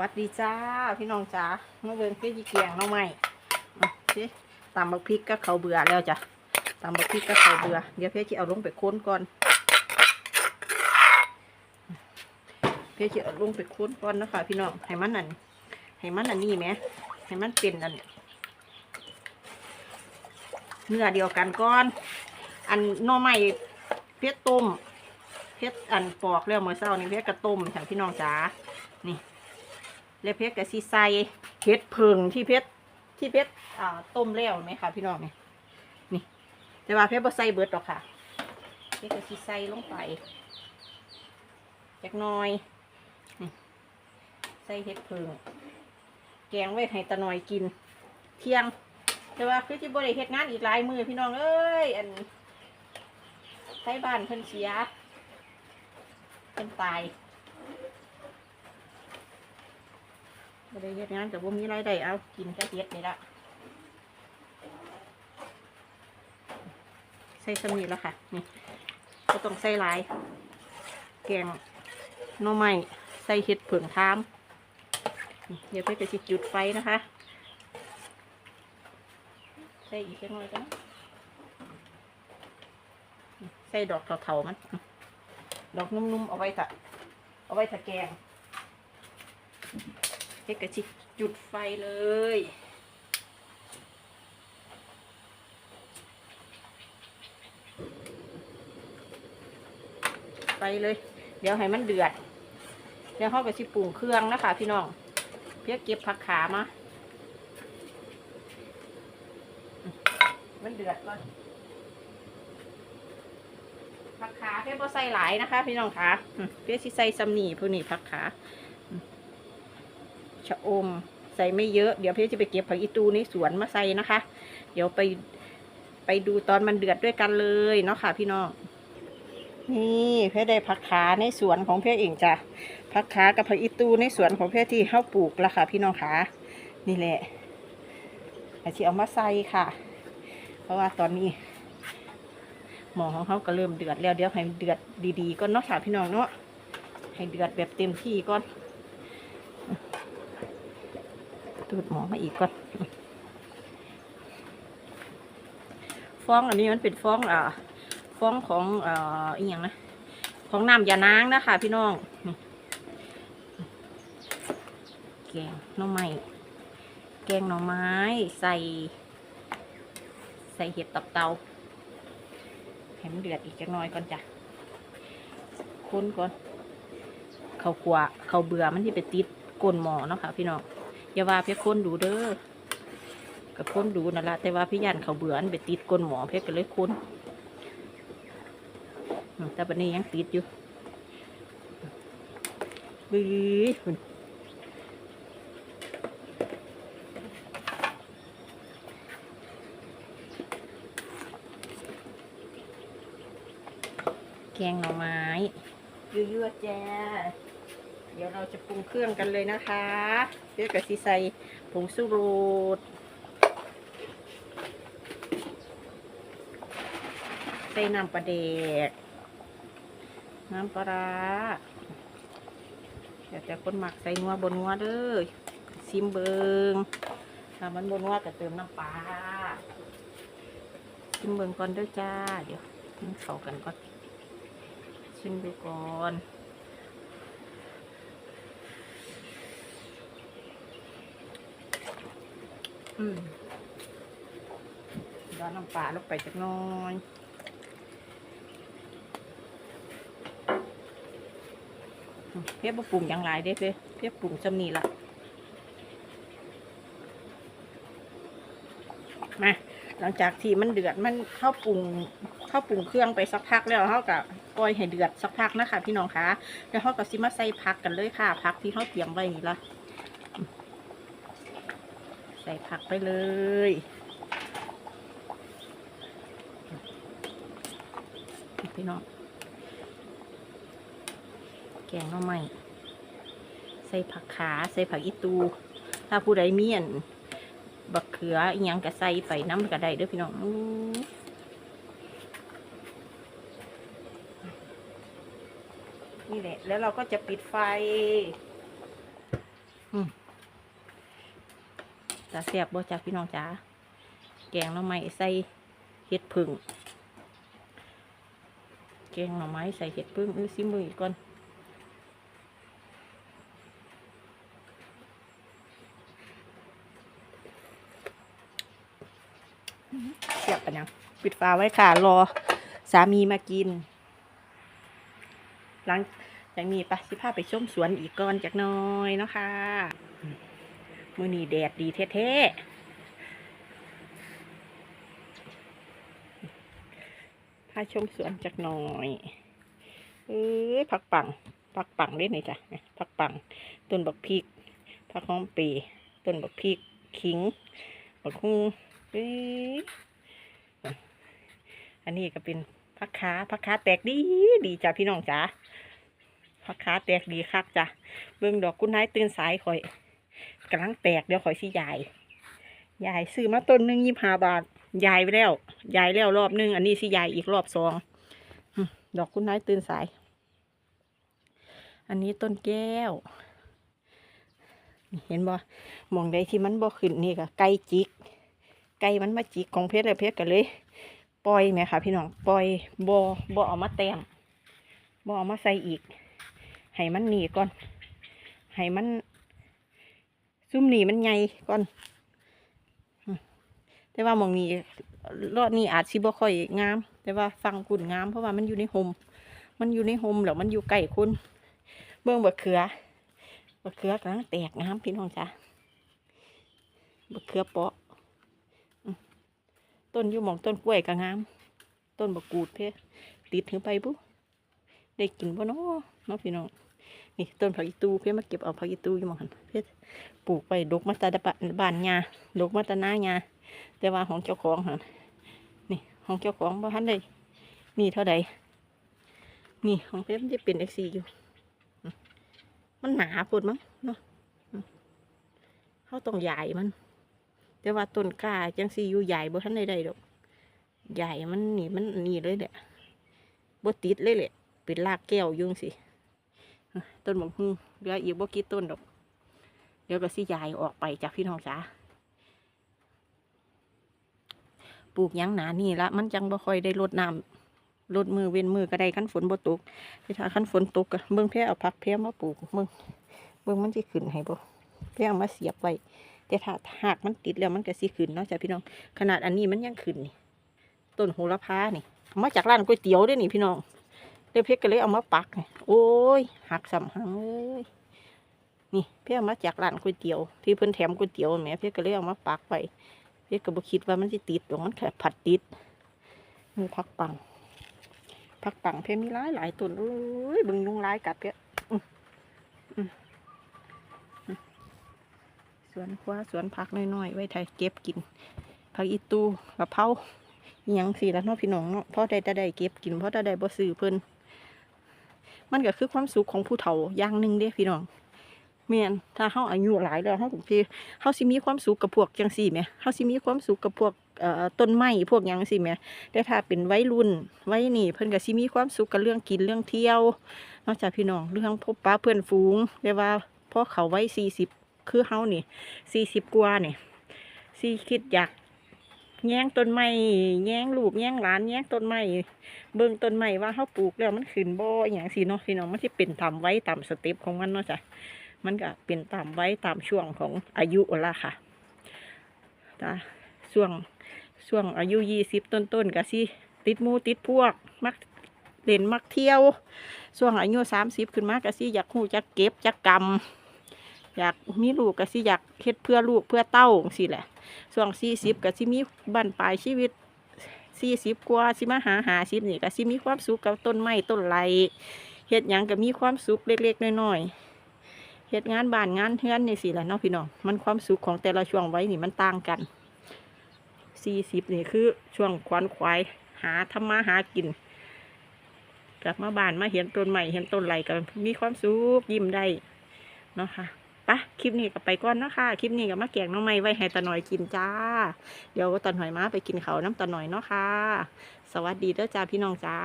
วัสดีจ้าพี่น้องจ้ามาเบิ่งพี่จีเกียงน้องใหม่มาสิตำบักพริกก็เขาเบื่อแล้วจ้ะตำบักพริกก็เขาเบื่อเดี๋ยวเพี่จะเอาลงไปค้นก่อนเพี่จะเอาลงไปค้นก่อนนะคะพี่น้องให้มันนั่นให้มันอันนี้ไหมให้มันเป็นอันเนื้อเดียวกันก่อน อันน้อใหม่เพชรต้มเพชรอันปอกแล้วเมื่อเช้านี้เพชรกระต้มค่ะพี่น้องจ๋านี่ แล้วเพชรกับซีไซเพชรเพิงที่เพชรที่เพชรอ่าต้มแล้วไหมคะพี่น้องเนี่ยนี่แต่ว่าเพชรบ่ใส่เบิดหรอกค่ะเพชรกับซีไซลงไปจักน้อยใส่เห็ดเพิงแกงไว้ให้ตาหน่อยกิน เที่ยง แต่ว่าคือที่บริเฮ็ดงานอีกหลายมือพี่น้องเอ้ยอันใช้บ้านเพิ่นเสียเพิ่นตาย บริเฮ็ดงานแต่ว่ามีรายได้เอากินแค่เฮ็ดนี่ละใส่สมีแล้วค่ะนี่ก็ต้องใส่ลาย แกงหน่อไม้ใส่เห็ดเผืองทามเดี๋ยวเพื่อจะสิจุดไฟนะคะ ใส่อีกแค่น้อยกันใส่ดอกเถาๆมัน ดอกนุ่มๆเอาไว้ตะเอาไว้ตะแกง เฮ็ดกระชิจุดไฟเลย ไปเลย เดี๋ยวให้มันเดือด เดี๋ยวเข้าไปสิปรุงเครื่องนะคะพี่น้อง เพียกเก็บผักขามา มันเดือดก่อนผักขาเพื่อใส่หลายนะคะ พี่น้องคะเพื่อที่ใส่ซัมนี่พวกนี้ผักขา ชะอม ใส่ไม่เยอะ เดี๋ยวเพื่จะไปเก็บผักอีตูในสวนมาใส่นะคะ เดี๋ยวไปไปดูตอนมันเดือดด้วยกันเลยเนาะค่ะ พี่น้อง นี่เพื่อได้ผักขาในสวนของเพื่อเองจ้ะผักขากับผักอีตูในสวนของเพื่อที่เข้าปลูกละค่ะ พี่น้องคะนี่แหละอาชีเอามาใส่ค่ะ เพราะว่าตอนนี้ หมอของเขาก็เริ่มเดือดแล้วเดี๋ยวให้เดือดดีๆก่อนเนาะค่ะพี่น้องเนาะให้เดือดแบบเต็มที่ก่อน ตูดหมอมาอีกก่อนฟองอันนี้มันเป็นฟองอ่าฟองของอ่ออีหยังนะของน้ำยานางนะคะพี่น้องแกงหน่อไม้แกงหน่อไม้ใส่ ใส่เห็ดตับเตาให้มันเดือดอีกจักหน่อยก่อนจ้ะคนก่อนเขาขวเขาเบื่อมันที่ไปติดก้นหมอเนาะค่ะพี่น้อง อย่าว่าเพียคนดูเด้อกับคนดูนั่นละแต่ว่าพี่ยันเขาเบื่อันไปติดก้นหมอเพียก็เลยคนอืมแต่ปันนี้ยังติดอยู่บื้อแกงหน่อไม้ยั่วๆจ้า เดี๋ยวเราจะปรุงเครื่องกันเลยนะคะเรียกกับซีใส่ผงสูรูดใส่น้ำปลาเด็ก น้ำปลาร้าเดี๋ยวแต่คนหมักใส่นัวบนนัวเด้อซิมเบิงถ้ามันบนนัวก็เติมน้ำปลาซิมเบิงก่อนเด้อจ้า เดี๋ยวมันเข้ากันก่อนชิมดูก่อน อืมย้อนน้ำปลาลงไปจักน้อยเพียบปรุงอย่างไรเด้เพียเพียบปรุงจำนี่ละมาหลังจากที่มันเดือดมันเข้าปรุงเข้าปรุงเครื่องไปสักพักแล้วเขากับปล่อยให้เดือดสักพักนะคะพี่น้องคะแล้วเขากับซิมาใส่ผักกันเลยค่ะผักที่เขาเตรียมไว้นี่ละ ใส่ผักไปเลย พี่น้อง แกงหน่อไม้ใส่ผักขา ใส่ผักอีตู ถ้าผู้ใดเมีอันบักเขืออีหยังก็ใส่ไปน้ำก็ได้เด้อพี่น้องนี่แหละ แล้วเราก็จะปิดไฟ อืม ตาเสียบบ่จากพี่น้องจ๋าแกงหน่อไม้ใส่เห็ดผึ่งแกงหน่อไม้ใส่เห็ดผึ่งอื้อซิมืออีกก่อนเสียบกันยังปิดฝาไว้ค่ะรอสามีมากิน หลังจากนี้ปะสิพาไปชมสวนอีกก่อนจากน้อยเนาะค่ะ มือนี้แดดดีแท้ๆพาชมสวนจากหน้อยเอ้ยผักปังผักปังเล่นไหนจ้ะผักปัง ต้นบักพริกผักหอมปรย์ต้นบักพริกขิงบักฮุงเอ้ยอันนี้ก็เป็นผักขาผักขาแตกดีดีจ้ะพี่น้องจ๋าผักขาแตกดีคักจ้ะเบิ่งดอกกุ้นไายตื่นสายข่อย กำลังแตกเดี๋ยวขอยสิยายยายซื้อมาต้นหนึ่งยี่ห้าบาทยายไปแล้วยายแล้วรอบหนึงอันนี้สิยายอีกรอบสองดอกกุ้นายตื่นสาย อันนี้ต้นแก้ว เห็นบ่หมองใดที่มันบ่ขึ้นนี่ก็ไก่จิก ไก่มันมาจิกของเพชรเลยเพชรก็เลย ปล่อยไหมคะพี่น้องปล่อยบ่บ่เอามาแต้มบ่เอามาใส่อีกให้มันหนีก่อนให้มัน ซุ่มหนีมันใหญ่ก่อน แต่ว่ามองนี้รอดนี้อาจสิบ่ค่อยงาม แต่ว่าฟังกุ่นงาม เพราะว่ามันอยู่ในโฮมมันอยู่ในโฮมแล้วมันอยู่ใกล้คุณเบิ่งบักเขือบักเขือกำลังแตกงามพี่น้องจ้ะบักเขือเปาะอืมต้นอยู่มองต้นกล้วยก็งาม ต้นบักกูดเพ่ติดถึงไปปุ๊ได้กินบ่เนาะเนาะพี่น้อง นี่ต้นผักอีตูเพื่อมาเก็บเอาผักอีตูอยู่มองหันเพื่อปลูกไปดกมาตาดบานยาดกมาตาหน้ายาแต่ว่าของเจ้าของหันนี่ของเจ้าของบ่ทันได้นี่เท่าใดนี่ของเพื่อนจะเป็นเอ็กซีอยู่ มันหนาปวดมั้งเนาะเขาต้องใหญ่มัน แต่ว่าต้นกล้าจังซีอยู่ใหญ่บ่ทันได้ได้ดอกใหญ่มันนี่มันนี่เลยแหละบ่ติดเลยแหละเป็นรากแก้วยุ่งสิ ต้นบงฮูเหลืออีกบ่กี่ต้นดอก เดี๋ยวก็สิยายออกไปจากพี่น้องจ๋าปลูกยังหนานี่ละมันจังบ่ค่อยได้รดน้ำรดมือเว้นมือก็ได้ขั้นฝนบ่ตกแต่ถ้าขั้นฝนตกก็เบิ่งแพร่เอาผักแพร่มาปลูกเบิ่งเบิ่งมันสิขึ้นให้บ่แพร่เอามาเสียบไว้แต่ถ้าหากมันติดแล้วมันก็สิขึ้นเนาะจ้ะพี่น้องขนาดอันนี้มันยังขึ้นนี่ต้นโหระพานี่มาจากร้านก๋วยเตี๋ยวด้วยนี่พี่น้อง เดี๋ยวเพชรก็เลยเอามาปักโอ้ยหักสำหังเอ้ยนี่เพชรเอามาจากร้านก๋วยเตี๋ยว ที่เพิ่นแถมก๋วยเตี๋ยวแม่เพชรก็เลยเอามาปักไปเพชรก็บ่คิดว่ามันจะติดตรงมันแค่ผัดติดมีผักปังผักปังเพชรมีหลายหลายต้นเอ้ยบึงยุงลายกัดเพชรสวนคว้าสวนผักน้อยๆไว้ไทยเก็บกินผักอีตูกะเพราอิหยังสิแล้วเนาะพี่น้องเนาะพราะได้แต่ได้เก็บกินเพราะได้ได้บ่ซื้อเพิ่น มันก็คือความสุขของผู้เฒ่าอย่างหนึ่งเด้พี่น้องแม่นถ้าเฮาอายุหลายแล้วเฮาก็สิเฮาสิมีความสุขกับพวกจังซี่แหมเฮาสิมีความสุขกับพวกต้นไม้พวกยังซี่แหมแต่ถ้าเป็นวัยรุ่นวัยนี่เพิ่นก็สิมีความสุขกับเรื่องกินเรื่องเที่ยวนอกจากพี่น้องเรื่องพบปะเพื่อนฝูงแต่ว่าพอเขาไวัย40คือเฮานี่40กว่านี่สิคิดอยาก แย้งต้นไม้แย้งลูกแย้งหลานแย้งต้นไม้เบิ่งต้นไม้ว่าเขาปลูกแล้วมันขึ้นบ่อย่างสิเนาะพี่น้องมันที่เป็นตามไว้ตามสเต็ปของมันเนาะจ้ะมันก็เป็นตามไว้ตามช่วงของอายุละค่ะจ้ะช่วงช่วงอายุยี่สิบต้นๆก็สิติดมูติดพวกมักเล่นมักเที่ยวช่วงอายุสามสิบขึ้นมาก็สิอยากหูจักเก็บจักกรรมอยากมีลูกก็สิอยากเฮ็ดเพื่อลูกเพื่อเต้าสิแหละ ช่วงสี่สิบก็สิมีบั้นปลายชีวิตสี่สิบกว่าสิมาหาหาสิบนี่ก็สิมีความสุขกับต้นไม้ต้นไรเฮ็ดหยังก็มีความสุขเล็กๆน้อยๆเฮ็ดงานบ้านงานเฮือนนี่สิแหละเนาะพี่น้องมันความสุขของแต่ละช่วงไว้นี่มันต่างกันสี่สิบนี่คือช่วงควนควายหาทำมาหากิน กลับมาบ้านมาเห็นต้นใหม่เห็นต้นไรก็มีความสุขยิ้มได้เนาะค่ะะคลิปนี้ก็ไปก่อนเนาะคะคลิปนี้ก็มาแกงน้องไม้ไว้ให้ตาหน่อยกินจ้า เดี๋ยวตาหน่อยมาไปกินเขาน้ำตาหน่อยเนาะค่ะ สวัสดีเด้อจ้าพี่น้องจ้า